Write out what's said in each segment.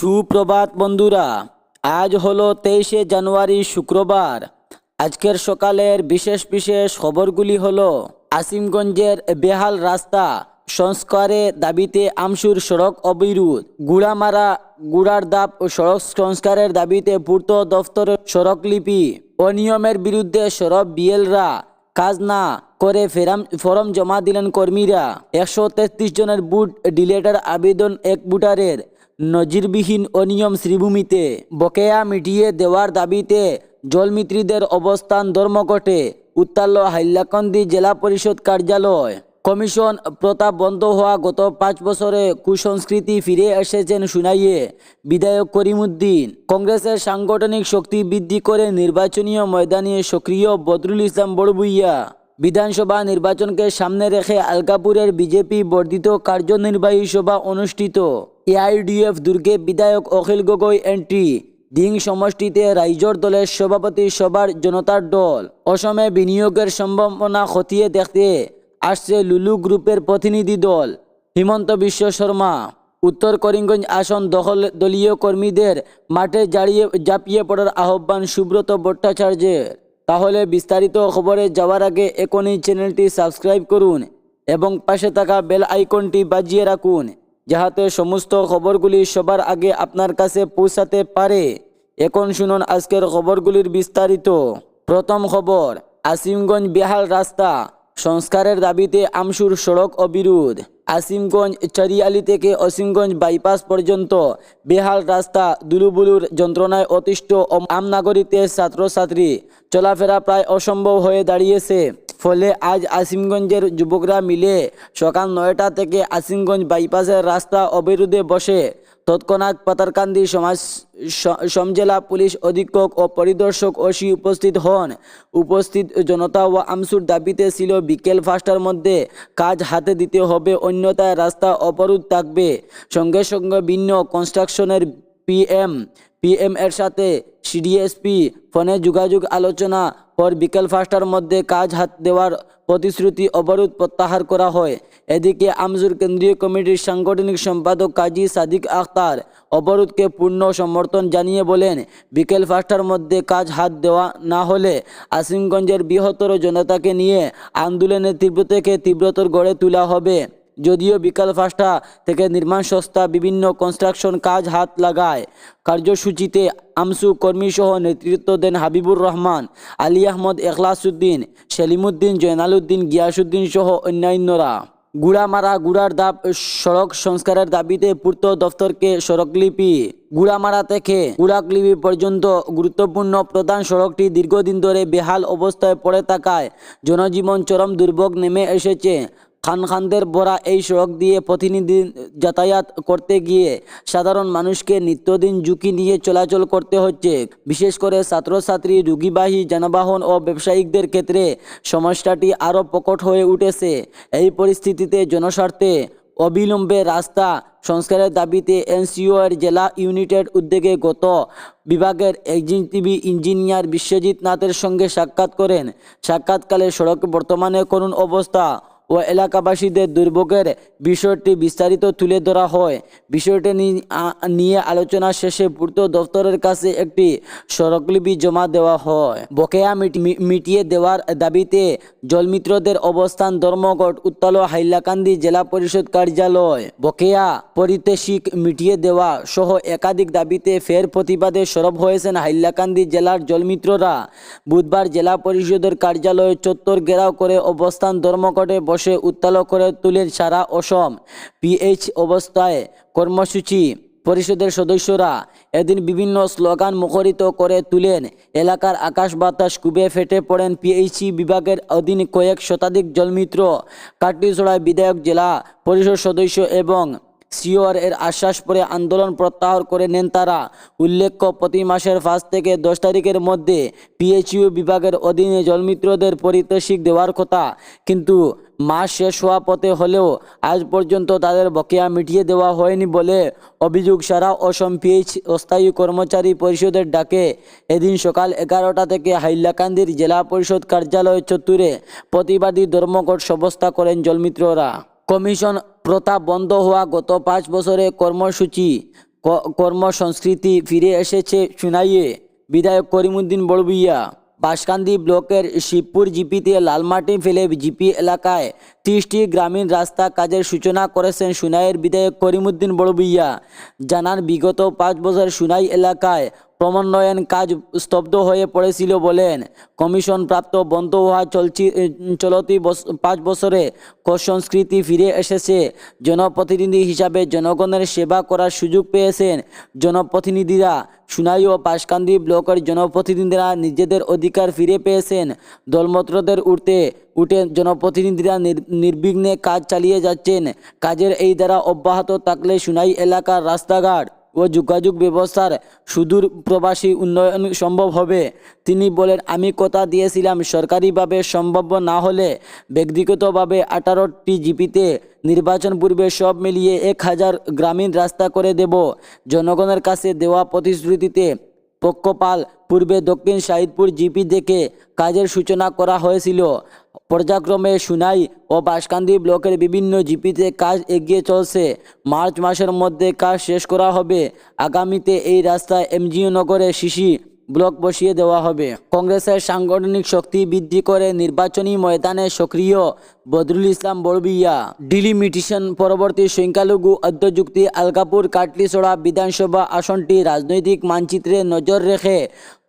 সুপ্রভাত বন্ধুরা, আজ হলো তেইশে জানুয়ারি শুক্রবার। আজকের সকালের বিশেষ বিশেষ খবরগুলি হলো, আসিমগঞ্জের বেহাল রাস্তা সংস্কারে দাবিতে আমসুর সড়ক অবিরোধ। গুড়ামারা গুড়ার দাপ সড়ক সংস্কারের দাবিতে পূর্ত দফতরের সড়কলিপি। অনিয়মের বিরুদ্ধে সরব বিএলরা কাজ না করে ফেরাম ফরম জমা দিলেন কর্মীরা। একশো তেত্রিশ জনের বুট ডিলেটার আবেদন এক বুটারের। নজিরবিহীন অনিয়ম শ্রীভূমিতে বকেয়া মিটিয়ে দেওয়ার দাবিতে জলমিত্রীদের অবস্থান ধর্মঘটে, উত্তাল হাইলাকান্দি জেলা পরিষদ কার্যালয়। কমিশন প্রথা বন্ধ হওয়া গত পাঁচ বছরে কুসংস্কৃতি ফিরে এসেছেন শুনাইয়ে বিধায়ক করিমুদ্দিন, কংগ্রেসের সাংগঠনিক শক্তি বৃদ্ধি করে নির্বাচনীয় ময়দানে সক্রিয় বদরুল ইসলাম বড়বুইয়া। বিধানসভা নির্বাচনকে সামনে রেখে আলকাপুরের বিজেপি বর্ধিত কার্যনির্বাহী সভা অনুষ্ঠিত। এআইডিএফ দুর্গে বিধায়ক অখিল গগৈ এন্ট্রি। দিং সমষ্টিতে রাইজর দলের সভাপতি সবার জনতার দল। অসমে বিনিয়োগের সম্ভাবনা খতিয়ে দেখতে আসছে লুলু গ্রুপের প্রতিনিধি দল। হিমন্ত বিশ্ব শর্মা, উত্তর করিমগঞ্জ আসন দখল দলীয় কর্মীদের মাঠে জাড়িয়ে জাপিয়ে পড়ার আহ্বান সুব্রত ভট্টাচার্যের। তাহলে বিস্তারিত খবরে যাওয়ার আগে এখনই চ্যানেলটি সাবস্ক্রাইব করুন এবং পাশে থাকা বেল আইকনটি বাজিয়ে রাখুন। যাহাতে সমস্ত খবরগুলি সবার আগে আপনার কাছে পৌঁছাতে পারে। এখন শুনুন আজকের খবরগুলির বিস্তারিত। প্রথম খবর, আসিমগঞ্জ বেহাল রাস্তা। সংস্কারের দাবিতে আমসুর সড়ক অবিরোধ। আসিমগঞ্জ চরিয়ালি থেকে অসিমগঞ্জ বাইপাস পর্যন্ত বেহাল রাস্তা দুলুবুলুর যন্ত্রণায় অতিষ্ঠ আমনাগরীতে ছাত্রছাত্রী। চলাফেরা প্রায় অসম্ভব হয়ে দাঁড়িয়েছে। ফলে আজ আসিমগঞ্জের যুবকরা মিলে সকাল নয়টা থেকে আসিমগঞ্জ বাইপাসের রাস্তা অবরোধে বসে। তৎক্ষণাৎ পাতারকান্দি সমাজ সমজেলা পুলিশ অধীক্ষক ও পরিদর্শক ওসি উপস্থিত হন। উপস্থিত জনতা ও আমসুর দাবিতে ছিল বিকেল পাঁচটার মধ্যে কাজ হাতে দিতে হবে, অন্যথায় রাস্তা অবরোধ থাকবে। সঙ্গে সঙ্গে ভিন্ন কনস্ট্রাকশনের পিএম পিএম এর সাথে সিডিএসপি ফোনে যোগাযোগ আলোচনা পর বিকেল পাঁচটার মধ্যে কাজ হাত দেওয়ার প্রতিশ্রুতি অবরোধ প্রত্যাহার করা হয়। এদিকে আমজুর কেন্দ্রীয় কমিটির সাংগঠনিক সম্পাদক কাজী সাদিক আখতার অবরোধকে পূর্ণ সমর্থন জানিয়ে বলেন, বিকেল পাঁচটার মধ্যে কাজ হাত দেওয়া না হলে আসিমগঞ্জের বৃহত্তর জনতাকে নিয়ে আন্দোলনের তীব্র থেকে তীব্রতর গড়ে তোলা হবে। যদিও বিকাল পাঁচটা থেকে নির্মাণ সংস্থা বিভিন্ন কনস্ট্রাকশন কাজ হাত লাগায়। কার্যসূচিতে আমসু কর্মীসহ নেতৃত্ব দেন হাবিবুর রহমান, আলী আহমদ এখলাসুদ্দিন, সেলিমুদ্দিন, জয়নালুদ্দিন, গিয়াসুদ্দিন সহ অন্যান্যরা। গুড়ামারা গুড়ার দাব, সড়ক সংস্কারের দাবিতে পূর্ত দফতরকে সড়কলিপি। গুড়ামারা থেকে গুড়াকলিপি পর্যন্ত গুরুত্বপূর্ণ প্রধান সড়কটি দীর্ঘদিন ধরে বেহাল অবস্থায় পড়ে থাকায় জনজীবন চরম দুর্ভোগ নেমে এসেছে। খানখানদের ভরা এই সড়ক দিয়ে প্রতিনিধি যাতায়াত করতে গিয়ে সাধারণ মানুষকে নিত্যদিন ঝুঁকি নিয়ে চলাচল করতে হচ্ছে। বিশেষ করে ছাত্রছাত্রী, রুগীবাহী, যানবাহন ও ব্যবসায়িকদের ক্ষেত্রে সমস্যাটি আরও প্রকট হয়ে উঠেছে। এই পরিস্থিতিতে জনস্বার্থে অবিলম্বে রাস্তা সংস্কারের দাবিতে এনসিও এর জেলা ইউনিটের উদ্যোগে গত বিভাগের এক্সিকিউটিভ ইঞ্জিনিয়ার বিশ্বজিৎ নাথের সঙ্গে সাক্ষাৎ করেন। সাক্ষাৎকালে সড়ক বর্তমানে করুণ অবস্থা। ও এলাকাবাসীদের দুর্ভোগের বিষয়টি বিস্তারিত তুলে ধরা হয়। বিষয়টি নিয়ে আলোচনা শেষে পূর্ত দফতরের কাছে একটি সড়কলিপি জমা দেওয়া হয়। বকেয়া মিটিয়ে দেওয়ার দাবিতে জলমিত্রদের অবস্থান ধর্মঘট, উত্তাল হাইলাকান্দি জেলা পরিষদ কার্যালয়। বকেয়া পরিতোষিক মিটিয়ে দেওয়া সহ একাধিক দাবিতে ফের প্রতিবাদে সরব হয়েছেন হাইলাকান্দি জেলার জলমিত্ররা। বুধবার জেলা পরিষদের কার্যালয়ে চত্বর ঘেরাও করে অবস্থান ধর্মঘটে বসে উত্তাল করে তুলেন সারা অসম। পিএইচ অবস্থায় কর্মসূচি পরিষদের সদস্যরা এদিন বিভিন্ন স্লোগান মুখরিত করে তুলেন। এলাকার আকাশ বাতাস কুবে ফেটে পড়েন পিএইচি বিভাগের অধীন কয়েক শতাধিক জলমিত্র। কাটলিছড়ায় বিধায়ক, জেলা পরিষদ সদস্য এবং সিওর এর আশ্বাস পরে আন্দোলন প্রত্যাহার করে নেন তারা। উল্লেখ্য, প্রতি মাসের পাঁচ থেকে দশ তারিখের মধ্যে পিএইচইউ বিভাগের অধীনে জলমিত্রদের পারিতোষিক দেওয়ার কথা। কিন্তু মাস শেষ হওয়া পথে হলেও আজ পর্যন্ত তাদের বকেয়া মিটিয়ে দেওয়া হয়নি বলে অভিযোগ সারা অসম পিএইচ অস্থায়ী কর্মচারী পরিষদের ডাকে। এদিন সকাল এগারোটা থেকে হাইলাকান্দির জেলা পরিষদ কার্যালয় চত্বরে প্রতিবাদী ধর্মঘট সবস্থা করেন জলমিত্ররা। কমিশন প্রথা বন্ধ হওয়া গত পাঁচ বছরে কর্মসূচি কর্মসংস্কৃতি ফিরে এসেছে সুনাইয়ে বিধায়ক করিমুদ্দিন বড়বুইয়া বাঁশকান্দি ব্লকের শিবপুর জিপিতে লালমাটি ফেলে জিপি এলাকায় ত্রিশটি গ্রামীণ রাস্তা কাজের সূচনা করেছেন সুনাইয়ের বিধায়ক করিমুদ্দিন বড়বুইয়া। জানান, বিগত পাঁচ বছর সুনাই এলাকায় ক্রমান্বয়ন কাজ স্তব্ধ হয়ে পড়েছিল বলেন। কমিশন প্রাপ্ত বন্ধ হওয়া চলছি চলতি পাঁচ বছরে সংস্কৃতি ফিরে এসেছে। জনপ্রতিনিধি হিসাবে জনগণের সেবা করার সুযোগ পেয়েছেন জনপ্রতিনিধিরা। সুনাই ও পাশকান্দি ব্লকের জনপ্রতিনিধিরা নিজেদের অধিকার ফিরে পেয়েছেন। দলমত্রদের উঠতে, উঠে জনপ্রতিনিধিরা নির্বিঘ্নে কাজ চালিয়ে যাচ্ছেন। কাজের এই দ্বারা অব্যাহত থাকলে সুনাই এলাকার রাস্তাঘাট ও যোগাযোগ ব্যবস্থার সুদূর প্রবাসী উন্নয়ন সম্ভব হবে। তিনি বলেন, আমি কথা দিয়েছিলাম, সরকারিভাবে সম্ভব না হলে ব্যক্তিগতভাবে আঠারোটি জিপিতে নির্বাচন পূর্বে সব মিলিয়ে এক হাজার গ্রামীণ রাস্তা করে দেব। জনগণের কাছে দেওয়া প্রতিশ্রুতিতে পক্ষপাল পূর্বে দক্ষিণ সাহিদপুর জিপি দেখে কাজের সূচনা করা হয়েছিল। পর্যাক্রমে সুনাই ও বাসকান্দি ব্লকের বিভিন্ন জিপিতে কাজ এগিয়ে চলছে। মার্চ মাসের মধ্যে কাজ শেষ করা হবে। আগামীতে এই রাস্তায় এমজিও নগরে শিশি ব্লক বসিয়ে দেওয়া হবে। কংগ্রেসের সাংগঠনিক শক্তি বৃদ্ধি করে নির্বাচনী ময়দানে সক্রিয় বদরুল ইসলাম বড়বিয়া। ডিলিমিটেশন পরবর্তী সংখ্যালঘু অধ্যযুক্তি আলকাপুর কাটলিছড়া বিধানসভা আসনটি রাজনৈতিক মানচিত্রে নজর রেখে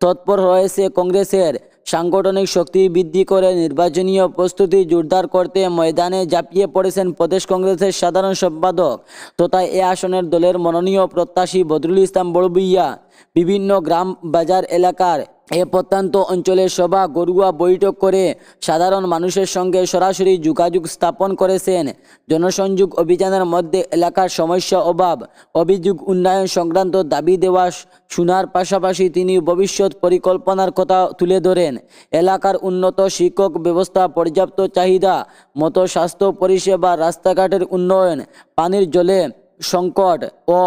তৎপর রয়েছে কংগ্রেসের। সাংগঠনিক শক্তি বৃদ্ধি করে নির্বাচনীয় প্রস্তুতি জোরদার করতে ময়দানে ঝাঁপিয়ে পড়েছেন প্রদেশ কংগ্রেসের সাধারণ সম্পাদক তথা এ আসনের দলের মনোনীয় প্রত্যাশী বদরুল ইসলাম বড়বুইয়া। বিভিন্ন গ্রাম বাজার এলাকার এ প্রত্যন্ত অঞ্চলের সভা গরুয়া বৈঠক করে সাধারণ মানুষের সঙ্গে সরাসরি যোগাযোগ স্থাপন করেছেন। জনসংযোগ অভিযানের মধ্যে এলাকার সমস্যা, অভাব, অভিযোগ উন্নয়ন সংক্রান্ত দাবি দেওয়া শোনার পাশাপাশি তিনি ভবিষ্যৎ পরিকল্পনার কথা তুলে ধরেন। এলাকার উন্নত শিক্ষক ব্যবস্থা, পর্যাপ্ত চাহিদা মতো স্বাস্থ্য পরিষেবা, রাস্তাঘাটের উন্নয়ন, পানির জলে সংকট ও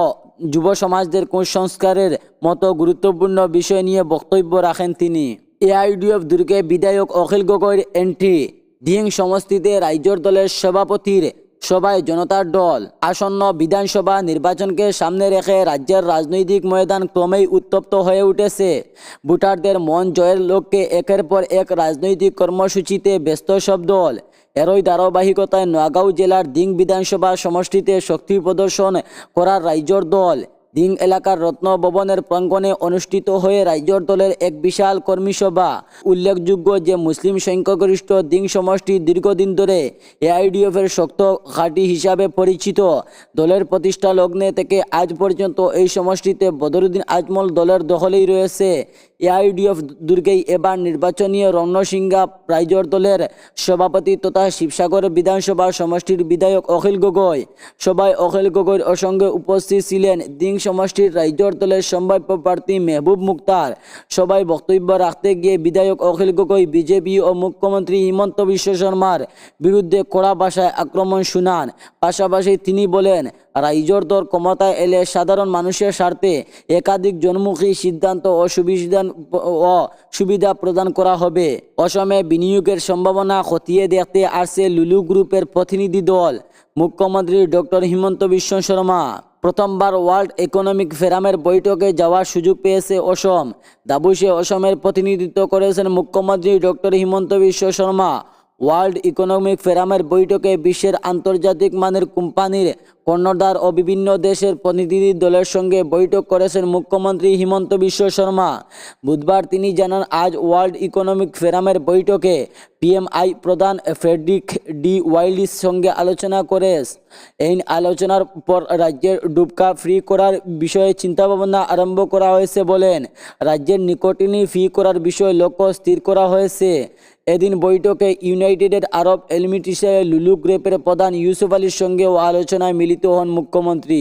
যুব সমাজদের কুসংস্কারের মতো গুরুত্বপূর্ণ বিষয় নিয়ে বক্তব্য রাখেন তিনি। এআইডিএফ দুর্গে বিধায়ক অখিল গগৈর এন্ট্রি ডিং সমষ্টিতে রাজ্যর দলের সভাপতির সভায় জনতার দল, আসন্ন বিধানসভা নির্বাচনকে সামনে রেখে রাজ্যের রাজনৈতিক ময়দান ক্রমেই উত্তপ্ত হয়ে উঠেছে। ভোটারদের মন জয়ের লক্ষ্যে একের পর এক রাজনৈতিক কর্মসূচিতে ব্যস্ত সব দল। এরই ধারাবাহিকতায় নোয়াগাঁও জেলার দিং বিধানসভা সমষ্টিতে শক্তি প্রদর্শন করার রাজ্যর দল। দিং এলাকার রত্ন ভবনের প্রাঙ্গণে অনুষ্ঠিত হয়ে রাজ্যর দলের এক বিশাল কর্মীসভা উল্লেখযোগ্য যে মুসলিম সংখ্যাগরিষ্ঠ দিং সমষ্টি দীর্ঘদিন ধরে এআইডিএফের শক্ত ঘাঁটি হিসাবে পরিচিত। দলের প্রতিষ্ঠা লগ্নে থেকে আজ পর্যন্ত এই সমষ্টিতে বদরুদ্দিন আজমল দলের দখলেই রয়েছে। এআইডিএফ দুর্গেই এবার নির্বাচনীয় রণসিংহা রাইজর দলের সভাপতি তথা শিবসাগর বিধানসভা সমষ্টির বিধায়ক অখিল গগৈ। সভায় অখিল গগৈর অসঙ্গে উপস্থিত ছিলেন দিং সমষ্টির রাইজর দলের সম্ভাব্য প্রার্থী মেহবুব মুক্তার সবাই বক্তব্য রাখতে গিয়ে বিধায়ক অখিল গগৈ, বিজেপি ও মুখ্যমন্ত্রী হিমন্ত বিশ্ব শর্মার বিরুদ্ধে কড়া ভাষায় আক্রমণ শুনান। পাশাপাশি তিনি বলেন রাইজর দল ক্ষমতায় এলে সাধারণ মানুষের স্বার্থে একাধিক জনমুখী সিদ্ধান্ত ও সুবিধা ও সুবিধা প্রদান করা হবে। অসমে বিনিয়োগের সম্ভাবনা খতিয়ে দেখতে আসছে লুলু গ্রুপের প্রতিনিধি দল। মুখ্যমন্ত্রী ডক্টর হিমন্ত বিশ্ব শর্মা প্রথমবার ওয়ার্ল্ড ইকোনমিক ফেরামের বৈঠকে যাওয়ার সুযোগ পেয়েছে অসম। দাবুসে অসমের প্রতিনিধিত্ব করেছেন মুখ্যমন্ত্রী doctor Himanta Biswa Sarma. World economic ফেরামের বৈঠকে বিশ্বের আন্তর্জাতিক মানের কোম্পানির কর্ণধার ও বিভিন্ন দেশের প্রতিনিধি দলের সঙ্গে বৈঠক করেছেন মুখ্যমন্ত্রী হিমন্ত বিশ্ব শর্মা। বুধবার তিনি জানান, আজ ওয়ার্ল্ড ইকোনমিক ফেরামের বৈঠকে পিএমআই প্রধান ফ্রেডরিক ডি ওয়াইলির সঙ্গে আলোচনা করে এই আলোচনার পর রাজ্যের ডুবকা ফ্রি করার বিষয়ে চিন্তাভাবনা আরম্ভ করা হয়েছে বলেন। রাজ্যের নিকটিনি ফি করার বিষয়ে লক্ষ্য স্থির করা হয়েছে। এদিন বৈঠকে ইউনাইটেড আরব এলিমিটেশনের লুলু গ্রেপের প্রধান ইউসুফ আলীর সঙ্গেও আলোচনায় মিলিত হন মুখ্যমন্ত্রী।